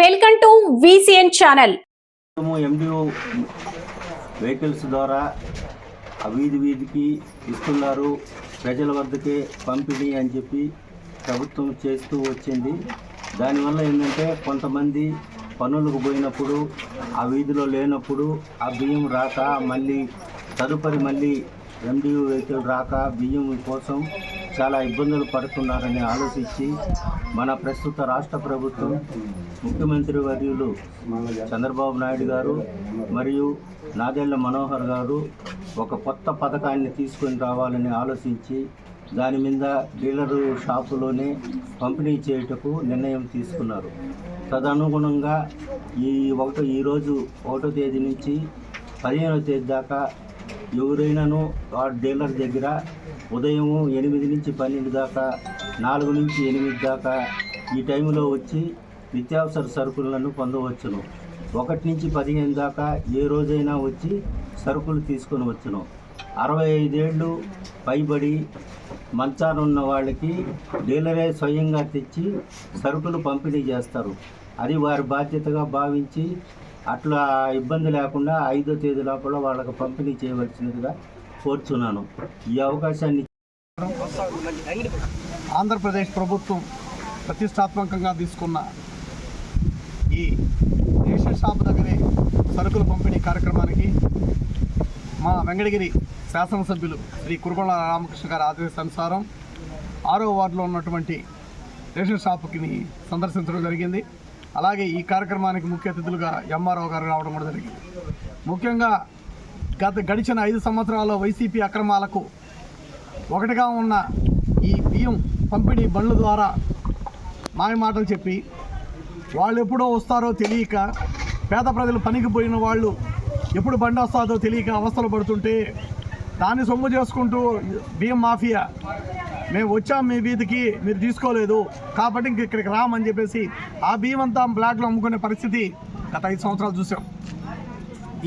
Welcome to VCN channel. MDO vehicles ద్వారా ఆ వీధి వీధికి ఇస్తున్నారు. ప్రజల వద్దకే పంపిణీ అని చెప్పి ప్రభుత్వం చేస్తూ వచ్చింది. దానివల్ల ఏంటంటే కొంతమంది పనులకు పోయినప్పుడు ఆ వీధిలో లేనప్పుడు ఆ బియ్యం రాక మళ్ళీ తదుపరి మళ్ళీ ఎండియూ వెహికల్ రాక బియ్యం కోసం చాలా ఇబ్బందులు పడుతున్నారని ఆలోచించి మన ప్రస్తుత రాష్ట్ర ప్రభుత్వం ముఖ్యమంత్రి వర్యులు చంద్రబాబు నాయుడు గారు మరియు నాదెళ్ళ మనోహర్ గారు ఒక కొత్త పథకాన్ని తీసుకొని రావాలని ఆలోచించి దాని మీద డీలరు షాపులోనే పంపిణీ చేయుటకు నిర్ణయం తీసుకున్నారు. తదనుగుణంగా ఈ ఒకటో ఈరోజు ఒకటో తేదీ నుంచి పదిహేనో తేదీ దాకా ఎవరైనాను ఆ డీలర్ దగ్గర ఉదయం ఎనిమిది నుంచి పన్నెండు దాకా నాలుగు నుంచి ఎనిమిది దాకా ఈ టైంలో వచ్చి నిత్యావసర సరుకులను పొందవచ్చును. ఒకటి నుంచి పదిహేను దాకా ఏ రోజైనా వచ్చి సరుకులు తీసుకొని వచ్చును. అరవై ఐదేళ్ళు పైబడి మంచానున్న వాళ్ళకి డీలరే స్వయంగా తెచ్చి సరుకులు పంపిణీ చేస్తారు. అది వారి బాధ్యతగా భావించి అట్లా ఇబ్బంది లేకుండా ఐదో తేదీ లోపల వాళ్ళకి పంపిణీ చేయవలసినదిగా కోరుచున్నాను. ఈ అవకాశాన్ని ఆంధ్రప్రదేశ్ ప్రభుత్వం ప్రతిష్టాత్మకంగా తీసుకున్న ఈ రేషన్ షాప్ దగ్గరే సరుకుల పంపిణీ కార్యక్రమానికి మా వెంకటగిరి శాసనసభ్యులు శ్రీ కురుగొండ రామకృష్ణ గారి ఆదేశానుసారం ఆరో వార్డులో ఉన్నటువంటి రేషన్ షాప్కి సందర్శించడం జరిగింది. అలాగే ఈ కార్యక్రమానికి ముఖ్య అతిథులుగా ఎంఆర్ఓ గారు రావడం కూడా జరిగింది. ముఖ్యంగా గత గడిచిన ఐదు సంవత్సరాల్లో వైసీపీ అక్రమాలకు ఒకటిగా ఉన్న ఈ బియ్యం పంపిణీ బండ్ల ద్వారా మాయ మాటలు చెప్పి వాళ్ళు ఎప్పుడో వస్తారో తెలియక పేద ప్రజలు పనికి పోయిన వాళ్ళు ఎప్పుడు బండి వస్తారో తెలియక అవస్థలు పడుతుంటే దాన్ని సొమ్ము చేసుకుంటూ బియ్యం మాఫియా మేము వచ్చాం మీ వీధికి మీరు తీసుకోలేదు. కాబట్టి ఇంక ఇక్కడికి రామని చెప్పేసి ఆ బియ్యమంతా బ్లాక్లో అమ్ముకునే పరిస్థితి గత ఐదు సంవత్సరాలు చూసాం.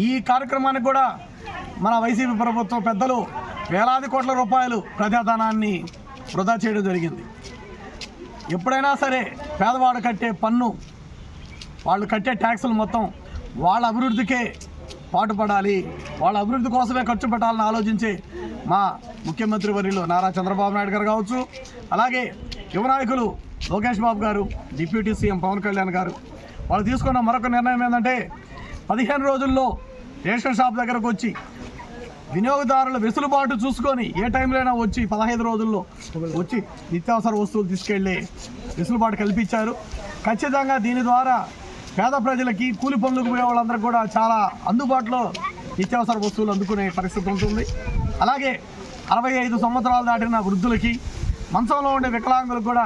ఈ కార్యక్రమానికి కూడా మన వైసీపీ ప్రభుత్వం పెద్దలు వేలాది కోట్ల రూపాయలు ప్రజాధనాన్ని వృధా చేయడం జరిగింది. ఎప్పుడైనా సరే పేదవాడు కట్టే పన్ను వాళ్ళు కట్టే ట్యాక్సులు మొత్తం వాళ్ళ అభివృద్ధికే పాటుపడాలి. వాళ్ళ అభివృద్ధి కోసమే ఖర్చు పెట్టాలని ఆలోచించే మా ముఖ్యమంత్రి వర్యులు నారా చంద్రబాబు నాయుడు గారు కావచ్చు అలాగే యువ నాయకులు లోకేష్ బాబు గారు డిప్యూటీ సీఎం పవన్ కళ్యాణ్ గారు. వాళ్ళు తీసుకున్న మరొక నిర్ణయం ఏంటంటే పదిహేను రోజుల్లో రేషన్ షాప్ దగ్గరకు వచ్చి వినియోగదారుల వెసులుబాటు చూసుకొని ఏ టైంలో అయినా వచ్చి పదహైదు రోజుల్లో వచ్చి నిత్యావసర వస్తువులు తీసుకెళ్ళే వెసులుబాటు కల్పించారు. ఖచ్చితంగా దీని ద్వారా పేద ప్రజలకి కూలి పనులకు పోయే వాళ్ళందరికీ కూడా చాలా అందుబాటులో నిత్యావసర వస్తువులు అందుకునే పరిస్థితి ఉంటుంది. అలాగే అరవై ఐదు సంవత్సరాలు దాటిన వృద్ధులకి మంచంలో ఉండే వికలాంగులకు కూడా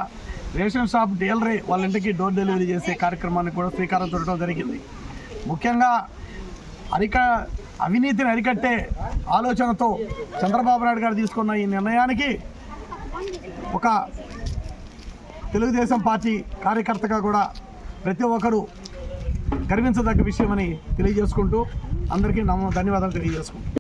రేషన్ షాప్ డీలరే వాళ్ళ ఇంటికి డోర్ డెలివరీ చేసే కార్యక్రమాన్ని కూడా శ్రీకారం చుట్టడం జరిగింది. ముఖ్యంగా అరిక అవినీతిని అరికట్టే ఆలోచనతో చంద్రబాబు నాయుడు గారు తీసుకున్న ఈ నిర్ణయానికి ఒక తెలుగుదేశం పార్టీ కార్యకర్తగా కూడా ప్రతి ఒక్కరూ గర్వించదగ్గ విషయమని తెలియజేసుకుంటూ అందరికీ నమ్మ ధన్యవాదాలు తెలియజేసుకుంటాం